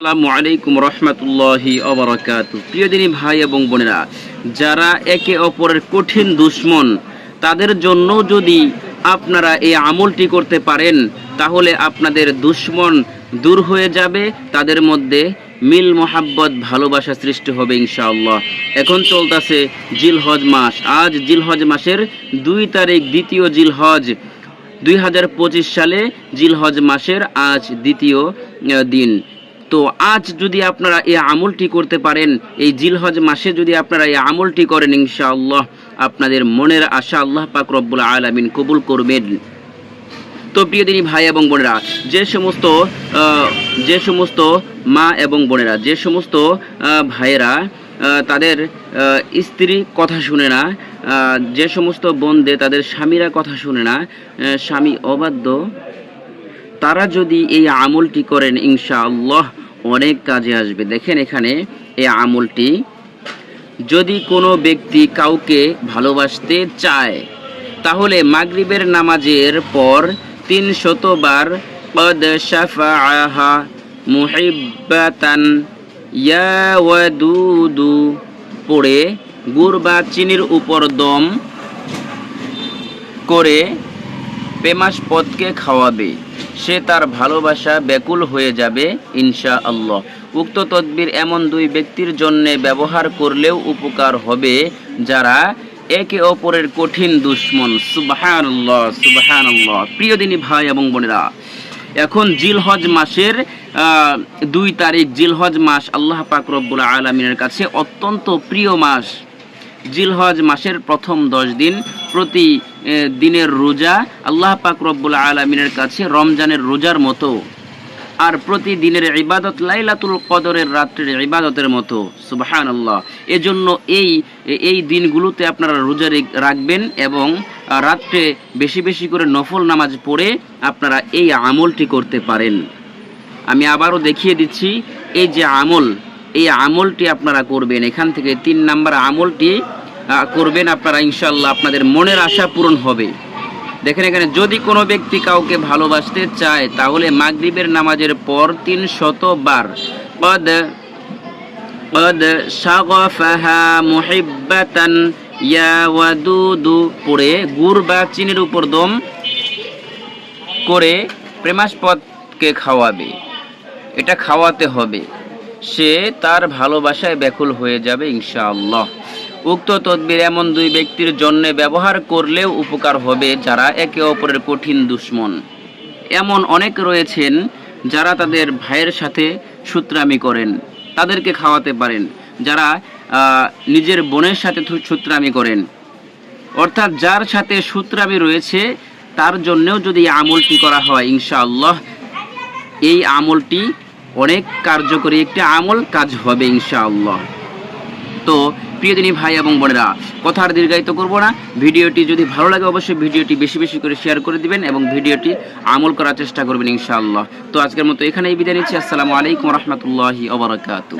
আসসালামু আলাইকুম রহমতুল্লাহি অবরাকাতু প্রিয় ভাই এবং বোনেরা, যারা একে অপরের কঠিন দুশ্মন, তাদের জন্য যদি আপনারা এই আমলটি করতে পারেন, তাহলে আপনাদের দুশ্মন দূর হয়ে যাবে, তাদের মধ্যে মিল, মোহাব্বত, ভালোবাসা সৃষ্টি হবে ইনশাআল্লাহ। এখন চলতেছে জিলহজ মাস। আজ জিলহজ মাসের দুই তারিখ, দ্বিতীয় জিলহজ। দুই হাজার পঁচিশ সালে জিলহজ মাসের আজ দ্বিতীয় দিন। তো আজ যদি আপনারা এই আমলটি করতে পারেন, এই জিলহজ মাসে যদি আপনারা এই আমলটি করেন ইনশাআল্লাহ, আপনাদের মনের আশা আল্লাহ পাক রব্বুল আলামিন কবুল করবেন। তো প্রিয় দিনী ভাই এবং বোনেরা, যে সমস্ত যে সমস্ত মা এবং বোনেরা, যে সমস্ত ভাইয়েরা তাদের স্ত্রী কথা শুনে না যে সমস্ত বোনদের, তাদের স্বামীরা কথা শুনে না স্বামী অবাধ্য তারা যদি এই আমলটি করেন, ইনশাআল্লাহ অনেক কাজে আসবে। দেখেন এখানে এই আমলটি, যদি কোনো ব্যক্তি কাউকে ভালোবাসতে চায়, তাহলে মাগরিবের নামাজের পর তিন শতবার কদ শাফাহা মুহিব্বাতান ইয়াওয়াদুদু পড়ে গুড় বা চিনির উপর দম করে প্রেমাস্পদকে খাওয়াবে। সে তার ভালোবাসা ব্যাকুল হয়ে যাবে ইনশা আল্লাহ উক্ত তদবির এমন দুই ব্যক্তির জন্য ব্যবহার করলেও উপকার হবে, যারা একে অপরের কঠিন দুশ্মন। সুবাহান্লাহ সুবাহান্লাহ প্রিয় দিনী ভাই এবং বোনেরা, এখন জিলহজ মাসের দুই তারিখ। জিলহজ মাস আল্লাহ পাক আলমিনের কাছে অত্যন্ত প্রিয় মাস। জিলহজ মাসের প্রথম দশ দিন প্রতি দিনের রোজা আল্লাহ পাক রব্বুল আলমিনের কাছে রমজানের রোজার মতো। আর প্রতিদিনের ইবাদত লাইলাতুল কদরের রাত্রের ইবাদতের মতো। সুবাহান আল্লাহ এজন্য এই এই দিনগুলোতে আপনারা রোজা রেখ- রাখবেন এবং রাত্রে বেশি বেশি করে নফল নামাজ পড়ে আপনারা এই আমলটি করতে পারেন। আমি আবারও দেখিয়ে দিচ্ছি, এই যে আমল এই আমলটি আপনারা করবেন। এখান থেকে তিন নাম্বার আমলটি করবেন আপনারা ইনশাল্লাহ আপনাদের মনের আশা পূরণ হবে। দেখেন এখানে, যদি কোনো ব্যক্তি কাউকে ভালোবাসতে চায়, তাহলে মাগরিবের নামাজের পর তিন শতবার পদ পদ সাগফাহা পড়ে গুড় বা চিনির উপর দম করে প্রেমাস্পদকে খাওয়াবে। এটা খাওয়াতে হবে। সে তার ভালোবাসায় ব্যাকুল হয়ে যাবে, ইনশাআল্লাহ। উক্ত তদবির এমন দুই ব্যক্তির জন্য ব্যবহার করলেও উপকার হবে যারা একে অপরের কঠিন দুশ্মন। এমন অনেক রয়েছেন যারা তাদের ভাইয়ের সাথে সুত্রামি করেন, তাদেরকে খাওয়াতে পারেন, যারা নিজের বোনের সাথে সূত্রামি করেন। অর্থাৎ যার সাথে সুত্রামি রয়েছে, তার জন্যও যদি আমলটি করা হয়, ইনশাআল্লাহ, এই আমলটি অনেক কার্যকরী একটি আমল কাজ হবে ইনশাআল্লাহ। তো প্রিয়দিনী ভাই এবং বোনেরা, কথার দীর্ঘায়িত করব না। ভিডিওটি যদি ভালো লাগে অবশ্যই ভিডিওটি বেশি বেশি করে শেয়ার করে দিবেন এবং ভিডিওটি আমল করার চেষ্টা করবেন ইনশাআল্লাহ। তো আজকের মতো এখানেই বিদায় নিচ্ছি। আসসালামু আলাইকুম রহমতুল্লাহি ওবরাকাতু